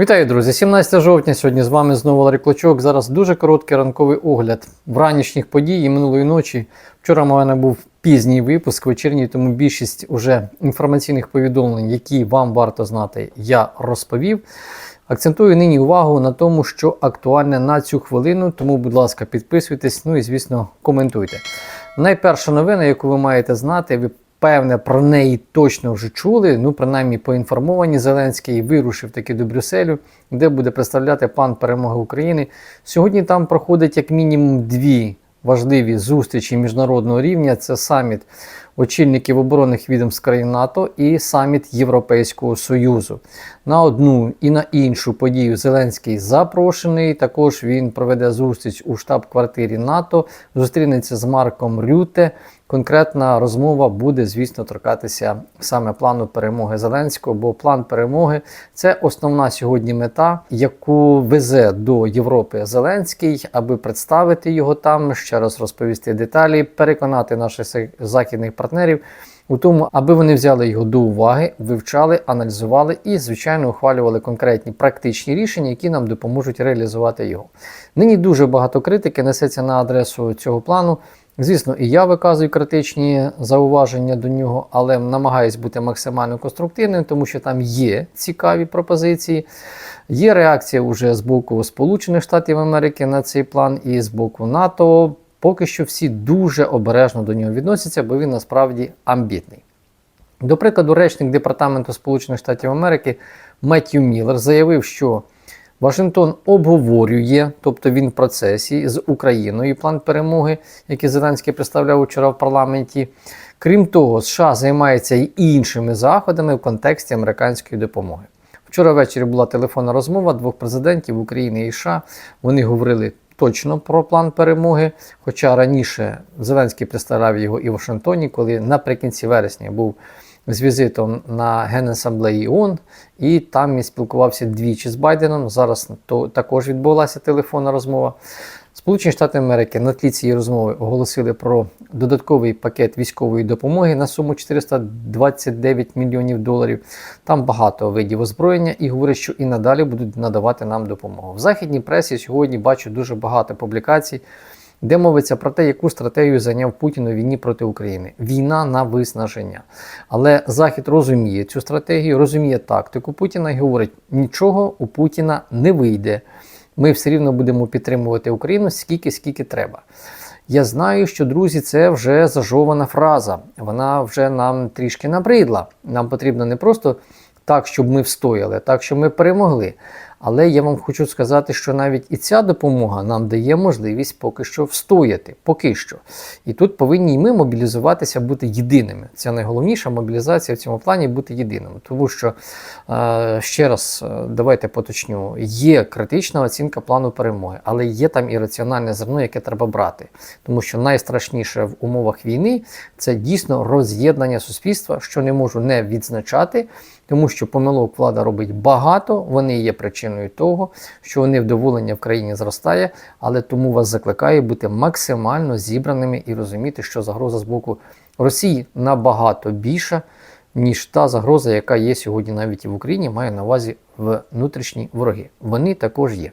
Вітаю, друзі! 17 жовтня. Сьогодні з вами знову Ларі Клочок. Зараз дуже короткий ранковий огляд вранішніх подій і минулої ночі. Вчора у мене був пізній випуск вечірній, тому більшість уже інформаційних повідомлень, які вам варто знати, я розповів. Акцентую нині увагу на тому, що актуальне на цю хвилину, тому, будь ласка, підписуйтесь, ну і звісно, коментуйте. Найперша новина, яку ви маєте знати, ви певне про неї точно вже чули. Ну, принаймні, поінформовані. Зеленський вирушив таки до Брюсселю, де буде представляти план перемоги України. Сьогодні там проходить як мінімум дві важливі зустрічі міжнародного рівня. Це саміт очільників оборонних відомств країн НАТО і саміт Європейського Союзу. На одну і на іншу подію Зеленський запрошений. Також він проведе зустріч у штаб-квартирі НАТО, зустрінеться з Марком Рюте. Конкретна розмова буде, звісно, торкатися саме плану перемоги Зеленського, бо план перемоги це основна сьогодні мета, яку везе до Європи Зеленський, аби представити його там, ще раз розповісти деталі, переконати наших західних партнерів у тому, аби вони взяли його до уваги, вивчали, аналізували і, звичайно, ухвалювали конкретні практичні рішення, які нам допоможуть реалізувати його. Нині дуже багато критики несеться на адресу цього плану. Звісно, і я виказую критичні зауваження до нього, але намагаюсь бути максимально конструктивним, тому що там є цікаві пропозиції. Є реакція вже з боку Сполучених Штатів Америки на цей план і з боку НАТО. Поки що всі дуже обережно до нього відносяться, бо він насправді амбітний. До прикладу, речник Департаменту Сполучених Штатів Америки Меттью Міллер заявив, що Вашингтон обговорює, тобто він в процесі з Україною план перемоги, який Зеленський представляв вчора в парламенті. Крім того, США займається й іншими заходами в контексті американської допомоги. Вчора ввечері була телефонна розмова двох президентів України і США. Вони говорили точно про план перемоги. Хоча раніше Зеленський представляв його і в Вашингтоні, коли наприкінці вересня був з візитом на Генасамблеї ООН, і там він спілкувався двічі з Байденом. Зараз то також відбулася телефонна розмова. Сполучені Штати Америки на тлі цієї розмови оголосили про додатковий пакет військової допомоги на суму 429 мільйонів доларів. Там багато видів озброєння і говорять, що і надалі будуть надавати нам допомогу. В західній пресі сьогодні бачу дуже багато публікацій де мовиться про те, яку стратегію зайняв Путін у війні проти України. Війна на виснаження. Але Захід розуміє цю стратегію, розуміє тактику Путіна і говорить, нічого у Путіна не вийде. Ми все рівно будемо підтримувати Україну скільки, скільки треба. Я знаю, що друзі, це вже зажована фраза. Вона вже нам трішки набридла. Нам потрібно не просто так, щоб ми встояли, так, щоб ми перемогли. Але я вам хочу сказати, що навіть і ця допомога нам дає можливість поки що встояти. Поки що. І тут повинні і ми мобілізуватися, бути єдиними. Це найголовніша мобілізація в цьому плані бути єдиними. Тому що, е, ще раз, е, давайте поточню, є критична оцінка плану перемоги, але є там і раціональне зерно, яке треба брати. Тому що найстрашніше в умовах війни це дійсно роз'єднання суспільства, що не можу не відзначати тому що помилок влада робить багато, вони є причиною того, що невдоволення в країні зростає, але тому вас закликаю бути максимально зібраними і розуміти, що загроза з боку Росії набагато більша, ніж та загроза, яка є сьогодні навіть в Україні, має на увазі внутрішні вороги. Вони також є.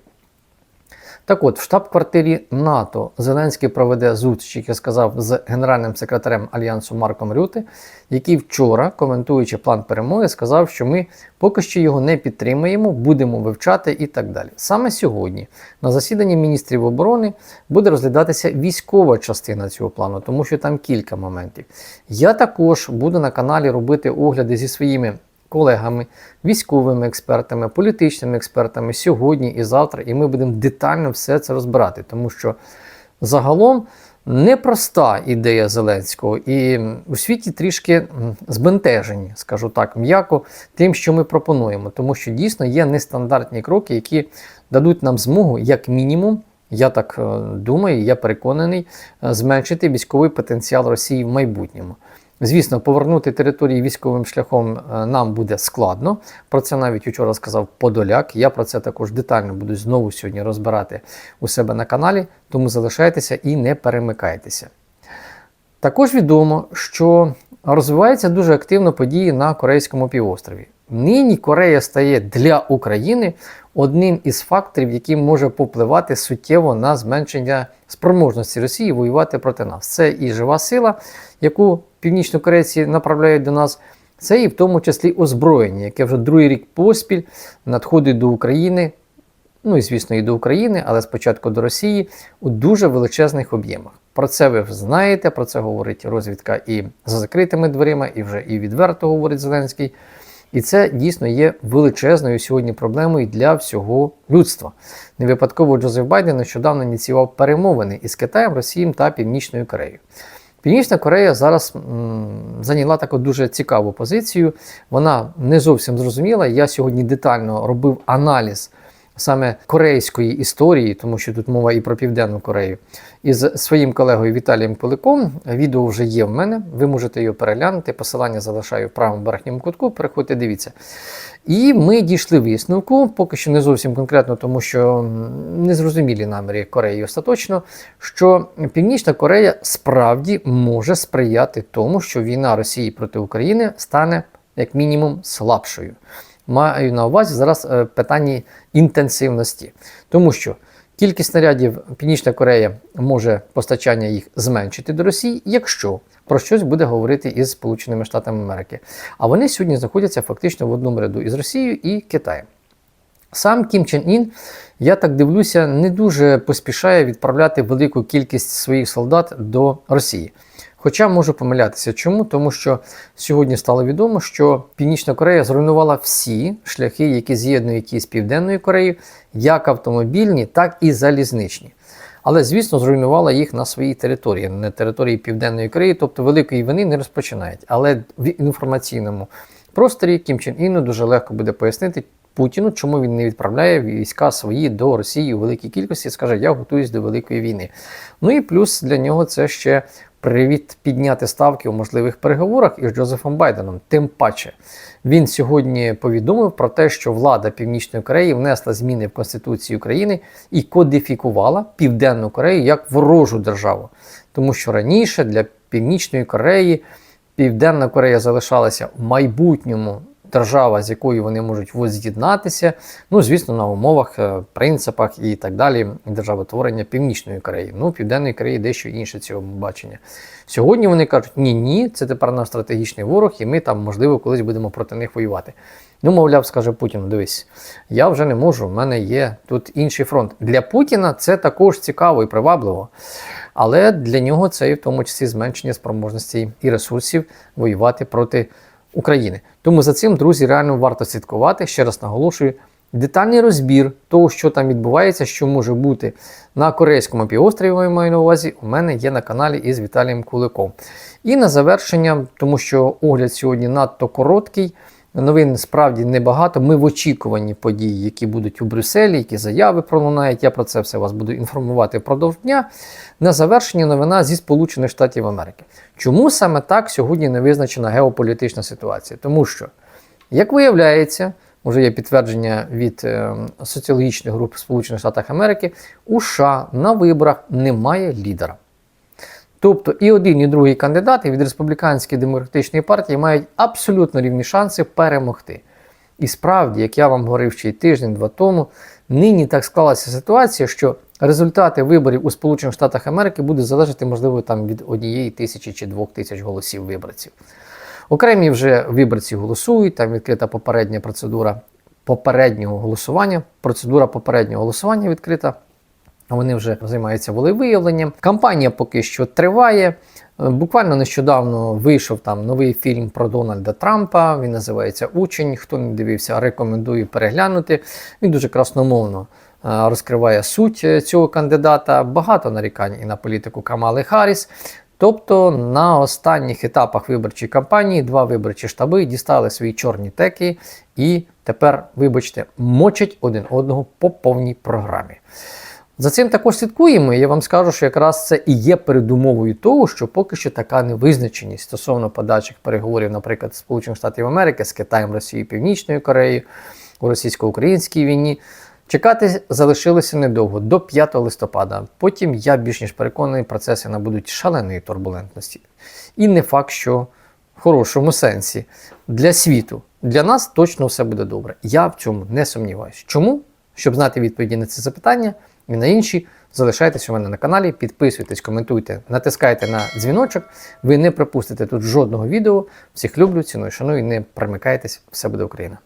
Так от, в штаб-квартирі НАТО Зеленський проведе зустріч, як я сказав, з генеральним секретарем Альянсу Марком Рюте, який вчора, коментуючи план перемоги, сказав, що ми поки що його не підтримуємо, будемо вивчати і так далі. Саме сьогодні, на засіданні міністрів оборони, буде розглядатися військова частина цього плану, тому що там кілька моментів. Я також буду на каналі робити огляди зі своїми колегами, військовими експертами, політичними експертами сьогодні і завтра, і ми будемо детально все це розбирати, тому що загалом непроста ідея Зеленського, і у світі трішки збентежені, скажу так, м'яко, тим, що ми пропонуємо, тому що дійсно є нестандартні кроки, які дадуть нам змогу, як мінімум. Я так е, думаю, я переконаний, е, зменшити військовий потенціал Росії в майбутньому. Звісно, повернути території військовим шляхом е, нам буде складно. Про це навіть вчора сказав Подоляк. Я про це також детально буду знову сьогодні розбирати у себе на каналі, тому залишайтеся і не перемикайтеся. Також відомо, що розвиваються дуже активно події на Корейському півострові. нині Корея стає для України одним із факторів, який може попливати суттєво на зменшення спроможності Росії воювати проти нас. Це і жива сила, яку північнокорейці направляють до нас. Це і в тому числі озброєння, яке вже другий рік поспіль надходить до України, ну і звісно, і до України, але спочатку до Росії у дуже величезних об'ємах. Про це ви знаєте, про це говорить розвідка і за закритими дверима, і вже і відверто говорить Зеленський. І це дійсно є величезною сьогодні проблемою для всього людства. Не випадково Джозеф Байден нещодавно ініціював перемовини із Китаєм, Росією та Північною Кореєю. Північна Корея зараз м, зайняла таку дуже цікаву позицію. Вона не зовсім зрозуміла. Я сьогодні детально робив аналіз саме корейської історії, тому що тут мова і про Південну Корею, із своїм колегою Віталієм Куликом. Відео вже є в мене. Ви можете його переглянути. Посилання залишаю в правому верхньому кутку. Переходьте, дивіться. І ми дійшли висновку, поки що не зовсім конкретно, тому що незрозумілі наміри Кореї остаточно, що Північна Корея справді може сприяти тому, що війна Росії проти України стане як мінімум слабшою. Маю на увазі зараз е, питання інтенсивності, тому що кількість снарядів Північна Корея може постачання їх зменшити до Росії, якщо про щось буде говорити із Сполученими Штатами Америки. А вони сьогодні знаходяться фактично в одному ряду із Росією і Китаєм. Сам Кім Чен Ін, я так дивлюся, не дуже поспішає відправляти велику кількість своїх солдат до Росії. Хоча можу помилятися. Чому? Тому що сьогодні стало відомо, що Північна Корея зруйнувала всі шляхи, які з'єднують її з Південною Кореєю, як автомобільні, так і залізничні. Але, звісно, зруйнувала їх на своїй території, на території Південної Кореї, тобто великої вини не розпочинають. Але в інформаційному просторі Кім Чен Іну дуже легко буде пояснити Путіну, чому він не відправляє війська свої до Росії у великій кількості, скаже, я готуюсь до великої війни. Ну і плюс для нього це ще привід підняти ставки у можливих переговорах із Джозефом Байденом. Тим паче він сьогодні повідомив про те, що влада Північної Кореї внесла зміни в Конституцію України і кодифікувала Південну Корею як ворожу державу. Тому що раніше для Північної Кореї Південна Корея залишалася в майбутньому держава, з якою вони можуть воз'єднатися, ну, звісно, на умовах, е, принципах і так далі державотворення Північної Кореї. Ну, Південної Кореї дещо інше цього бачення. Сьогодні вони кажуть, ні, ні, це тепер наш стратегічний ворог, і ми там, можливо, колись будемо проти них воювати. Ну, мовляв, скаже Путін, дивись, я вже не можу, в мене є тут інший фронт. Для Путіна це також цікаво і привабливо. Але для нього це і в тому числі зменшення спроможностей і ресурсів воювати проти України. Тому за цим, друзі, реально варто слідкувати. Ще раз наголошую. Детальний розбір того, що там відбувається, що може бути на Корейському півострові, я маю на увазі, у мене є на каналі із Віталієм Куликом. І на завершення, тому що огляд сьогодні надто короткий, новин справді небагато. Ми в очікуванні подій, які будуть у Брюсселі, які заяви пролунають. Я про це все вас буду інформувати впродовж дня. На завершення новина зі Сполучених Штатів Америки. Чому саме так сьогодні не визначена геополітична ситуація? Тому що, як виявляється, вже є підтвердження від е, соціологічних груп Сполучених Штатах Америки, у США на виборах немає лідера. Тобто і один, і другий кандидати від республіканської демократичної партії мають абсолютно рівні шанси перемогти. І справді, як я вам говорив ще й тиждень-два тому, нині так склалася ситуація, що результати виборів у Сполучених Штатах Америки будуть залежати, можливо, там від однієї тисячі чи двох тисяч голосів виборців. Окремі вже виборці голосують, там відкрита попередня процедура попереднього голосування. Процедура попереднього голосування відкрита. Вони вже займаються волевиявленням. Кампанія поки що триває. Буквально нещодавно вийшов там новий фільм про Дональда Трампа. Він називається Учень. Хто не дивився, рекомендую переглянути. Він дуже красномовно е, розкриває суть е, цього кандидата. Багато нарікань і на політику Камали Харріс. Тобто на останніх етапах виборчої кампанії два виборчі штаби дістали свої чорні теки і тепер, вибачте, мочать один одного по повній програмі. За цим також слідкуємо. і Я вам скажу, що якраз це і є передумовою того, що поки що така невизначеність стосовно подальших переговорів, наприклад, Сполучених Штатів Америки з Китаєм, Росією, Північною Кореєю у російсько-українській війні. Чекати залишилося недовго, до 5 листопада. Потім я більш ніж переконаний, процеси набудуть шаленої турбулентності. І не факт, що в хорошому сенсі для світу, для нас точно все буде добре. Я в цьому не сумніваюся. Чому? Щоб знати відповіді на ці запитання і на інші, залишайтесь у мене на каналі, підписуйтесь, коментуйте, натискайте на дзвіночок. Ви не пропустите тут жодного відео. Всіх люблю, ціную, шаную і не примикайтесь. Все буде Україна!